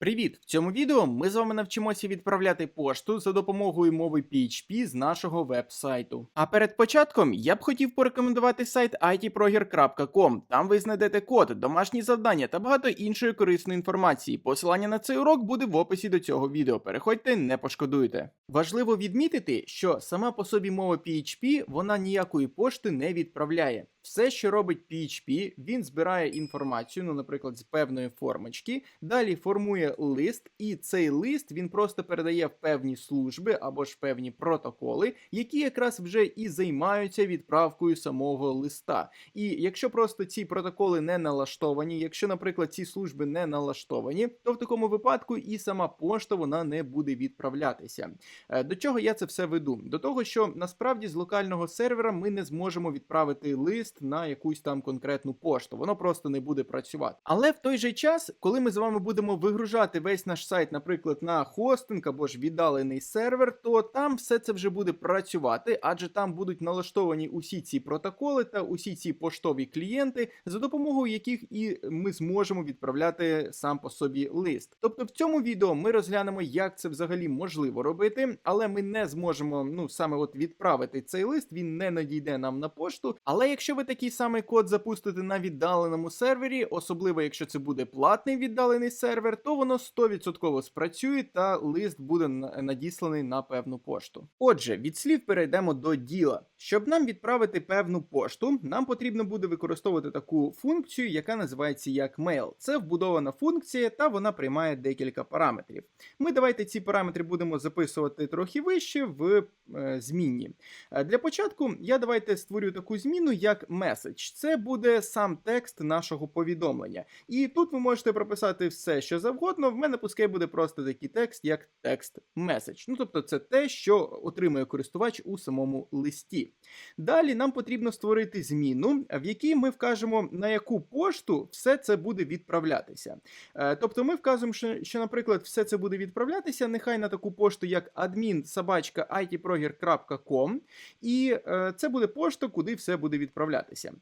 Привіт! В цьому відео ми з вами навчимося відправляти пошту за допомогою мови PHP з нашого веб-сайту. А перед початком я б хотів порекомендувати сайт itproger.com. Там ви знайдете код, домашні завдання та багато іншої корисної інформації. Посилання на цей урок буде в описі до цього відео. Переходьте, не пошкодуйте. Важливо відмітити, що сама по собі мова PHP вона ніякої пошти не відправляє. Все, що робить PHP, він збирає інформацію, ну, наприклад, з певної формочки, далі формує лист, і цей лист він просто передає в певні служби або ж певні протоколи, які якраз вже і займаються відправкою самого листа. І якщо просто ці протоколи не налаштовані, якщо, наприклад, ці служби не налаштовані, то в такому випадку і сама пошта вона не буде відправлятися. Е, До чого я це все веду? До того, що насправді з локального сервера ми не зможемо відправити лист на якусь там конкретну пошту. Воно просто не буде працювати. Але в той же час, коли ми з вами будемо вигружати весь наш сайт, наприклад, на хостинг або ж віддалений сервер, то там все це вже буде працювати, адже там будуть налаштовані усі ці протоколи та усі ці поштові клієнти, за допомогою яких і ми зможемо відправляти сам по собі лист. Тобто в цьому відео ми розглянемо, як це взагалі можливо робити, але ми не зможемо ну саме от відправити цей лист. Він не надійде нам на пошту. Але якщо ви такий самий код запустите на віддаленому сервері, особливо якщо це буде платний віддалений сервер, то воно 100% спрацює та лист буде надісланий на певну пошту. Отже, від слів перейдемо до діла. Щоб нам відправити певну пошту, нам потрібно буде використовувати таку функцію, яка називається як mail. Це вбудована функція, та вона приймає декілька параметрів. Ми давайте ці параметри будемо записувати трохи вище в е, змінні. Е, Для початку я давайте створю таку зміну як message. Це буде сам текст нашого повідомлення. І тут ви можете прописати все, що завгодно. В мене пускай буде просто такий текст, як текст message. Ну тобто, це те, що отримує користувач у самому листі. Далі нам потрібно створити зміну, в якій ми вкажемо на яку пошту все це буде відправлятися. Е, Тобто ми вказуємо, що, наприклад, все це буде відправлятися нехай на таку пошту, як admin.itproger.com, і е, це буде пошта, куди все буде відправлятися.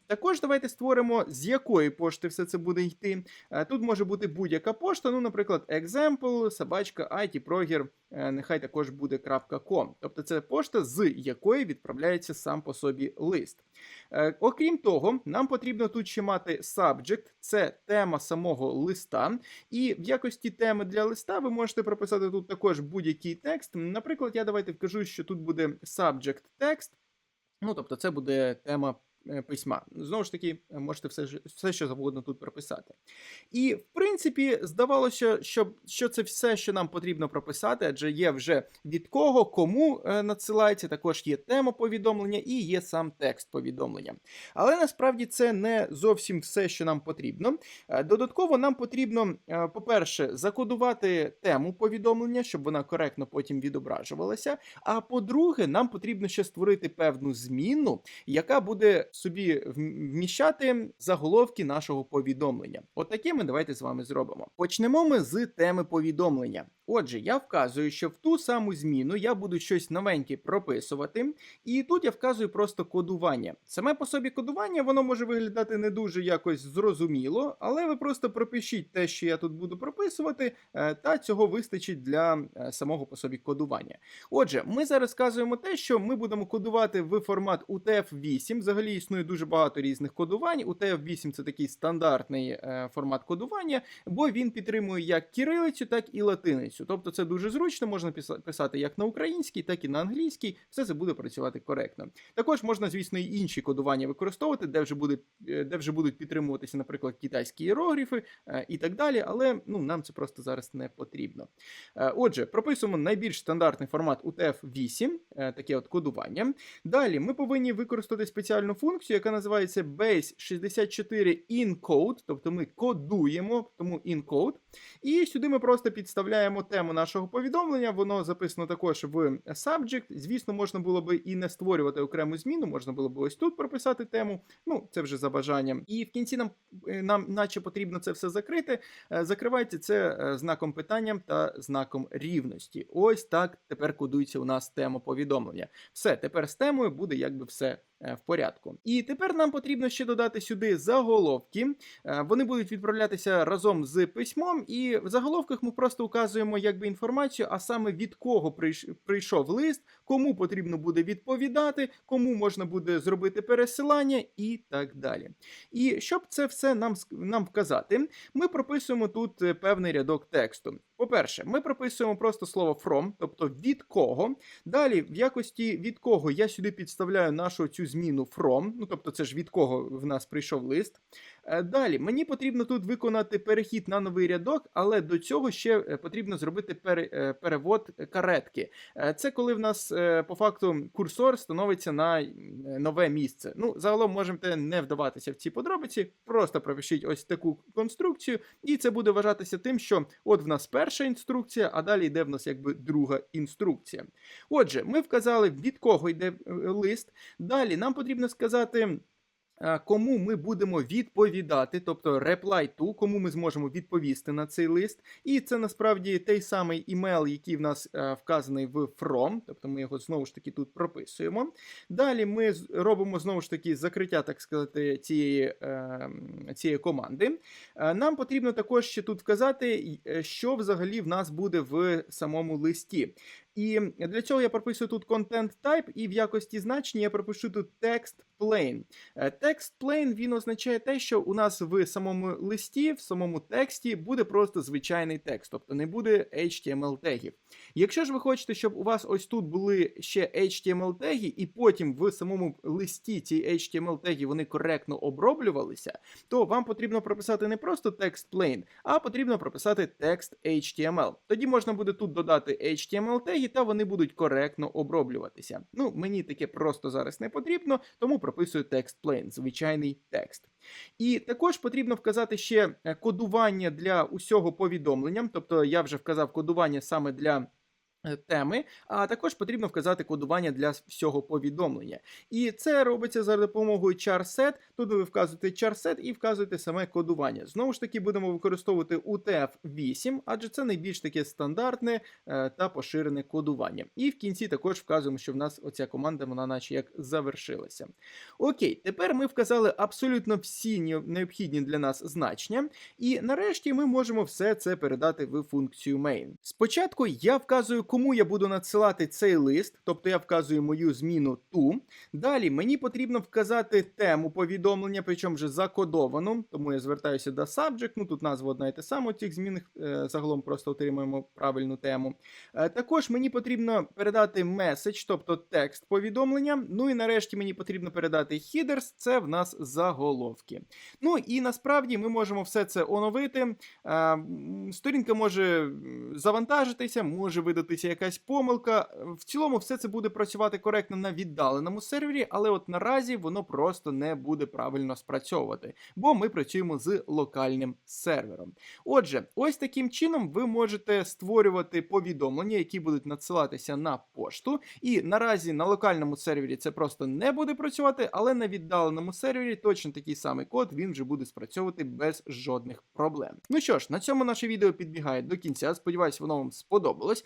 Також давайте створимо, з якої пошти все це буде йти. Е, Тут може бути будь-яка пошта, ну, наприклад, example, собачка, itproger, е, нехай також буде .com. Тобто це пошта, з якої відправляється сам по собі лист. Е, Окрім того, нам потрібно тут ще мати subject, це тема самого листа. І в якості теми для листа ви можете прописати тут також будь-який текст. Наприклад, я давайте вкажу, що тут буде subject текст. Ну, тобто, це буде тема письма. Знову ж таки, е, можете все, все що завгодно тут прописати. І, в принципі, здавалося, що, що це все, що нам потрібно прописати, адже є вже від кого, кому е, надсилається, також є тема повідомлення і є сам текст повідомлення. Але насправді це не зовсім все, що нам потрібно. Е, Додатково нам потрібно, е, по-перше, закодувати тему повідомлення, щоб вона коректно потім відображувалася. А по-друге, нам потрібно ще створити певну зміну, яка буде собі вміщати заголовки нашого повідомлення. От ми давайте з вами зробимо. Почнемо ми з теми повідомлення. Отже, я вказую, що в ту саму зміну я буду щось новеньке прописувати, і тут я вказую просто кодування. Саме по собі кодування воно може виглядати не дуже якось зрозуміло, але ви просто пропишіть те, що я тут буду прописувати, е, та цього вистачить для е, самого по собі кодування. Отже, ми зараз вказуємо те, що ми будемо кодувати в формат UTF-8. Взагалі існує дуже багато різних кодувань. UTF-8 це такий стандартний е, формат кодування, бо він підтримує як кирилицю, так і латиницю. Тобто це дуже зручно, можна писа- писати як на українській, так і на англійській. Все це буде працювати коректно. Також можна, звісно, і інші кодування використовувати, де вже буде е, де вже будуть підтримуватися, наприклад, китайські іерогліфи е, і так далі. Але ну нам це просто зараз не потрібно. Е, Отже, прописуємо найбільш стандартний формат UTF-8, е, таке от кодування. Далі ми повинні використати спеціальну функцію, яка називається base64 encode, тобто ми кодуємо, тому encode. І сюди ми просто підставляємо тему нашого повідомлення. Воно записано також в subject. Звісно, можна було би і не створювати окрему зміну, можна було б ось тут прописати тему. Ну, це вже за бажанням. І в кінці нам, е, нам наче потрібно це все закрити. Е, Закривайте це е, знаком питання та знаком рівності. Ось так тепер кодується у нас тема повідомлення. Все, тепер з темою буде якби все в порядку. І тепер нам потрібно ще додати сюди заголовки. Е, Вони будуть відправлятися разом з письмом, і в заголовках ми просто указуємо якби інформацію, а саме від кого прийш- прийшов лист, кому потрібно буде відповідати, кому можна буде зробити пересилання і так далі. І щоб це все нам, нам вказати, ми прописуємо тут е, певний рядок тексту. По-перше, ми прописуємо просто слово from, тобто від кого. Далі, в якості від кого я сюди підставляю нашу цю зміну from, ну тобто це ж від кого в нас прийшов лист. Е, Далі мені потрібно тут виконати перехід на новий рядок, але до цього ще е, потрібно зробити пере- е, перевод каретки. Це коли в нас по факту курсор становиться на нове місце. Ну, загалом можете не вдаватися в ці подробиці, просто пропишіть ось таку конструкцію, і це буде вважатися тим, що от в нас перша інструкція, а далі йде в нас якби друга інструкція. Отже, ми вказали, від кого йде лист. Далі нам потрібно сказати. Е, Кому ми будемо відповідати, тобто reply to, кому ми зможемо відповісти на цей лист. І це насправді той самий імейл, який в нас е, вказаний в from, тобто ми його знову ж таки тут прописуємо. Далі ми робимо знову ж таки закриття, так сказати, цієї, е, цієї команди. Нам потрібно також ще тут вказати, що взагалі в нас буде в самому листі. І для цього я прописую тут content type, і в якості значення я пропишу тут text plain. Е, Text plain він означає те, що у нас в самому листі, в самому тексті буде просто звичайний текст, тобто не буде HTML тегів. Якщо ж ви хочете, щоб у вас ось тут були ще HTML теги, і потім в самому листі ці HTML теги вони коректно оброблювалися, то вам потрібно прописати не просто text plain, а потрібно прописати текст HTML. Тоді можна буде тут додати HTML та вони будуть коректно оброблюватися. Ну, мені таке просто зараз не потрібно, тому прописую текст plain, звичайний текст. І також потрібно вказати ще е, кодування для усього повідомлення, тобто я вже вказав кодування саме для. Е, Теми, а також потрібно вказати кодування для всього повідомлення. І це робиться за допомогою charset. Тут ви вказуєте charset і вказуєте саме кодування. Знову ж таки, будемо використовувати UTF-8, адже це найбільш таке стандартне е, та поширене кодування. І в кінці також вказуємо, що в нас оця команда, вона наче як завершилася. Окей, тепер ми вказали абсолютно всі необхідні для нас значення, і нарешті ми можемо все це передати в функцію main. Спочатку я вказую, кому я буду надсилати цей лист, тобто я вказую мою зміну to. Далі мені потрібно вказати тему повідомлення, причому вже закодовану, тому я звертаюся до subject, ну тут назва одна і те саме цих змінах, е, загалом просто отримуємо правильну тему. Е, Також мені потрібно передати меседж, тобто текст повідомлення. Ну і нарешті мені потрібно передати headers, це в нас заголовки. Ну і насправді ми можемо все це оновити. Е, Сторінка може завантажитися, може видатися якась помилка. В цілому, все це буде працювати коректно на віддаленому сервері, але от наразі воно просто не буде правильно спрацьовувати, бо ми працюємо з локальним сервером. Отже, ось таким чином ви можете створювати повідомлення, які будуть надсилатися на пошту. І наразі на локальному сервері це просто не буде працювати, але на віддаленому сервері точно такий самий код він вже буде спрацьовувати без жодних проблем. Ну що ж, на цьому наше відео підбігає до кінця. Сподіваюсь, воно вам сподобалось.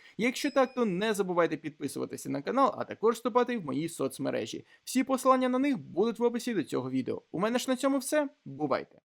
Якщо так, то не забувайте підписуватися на канал, а також вступати в мої соцмережі. Всі посилання на них будуть в описі до цього відео. У мене ж на цьому все. Бувайте!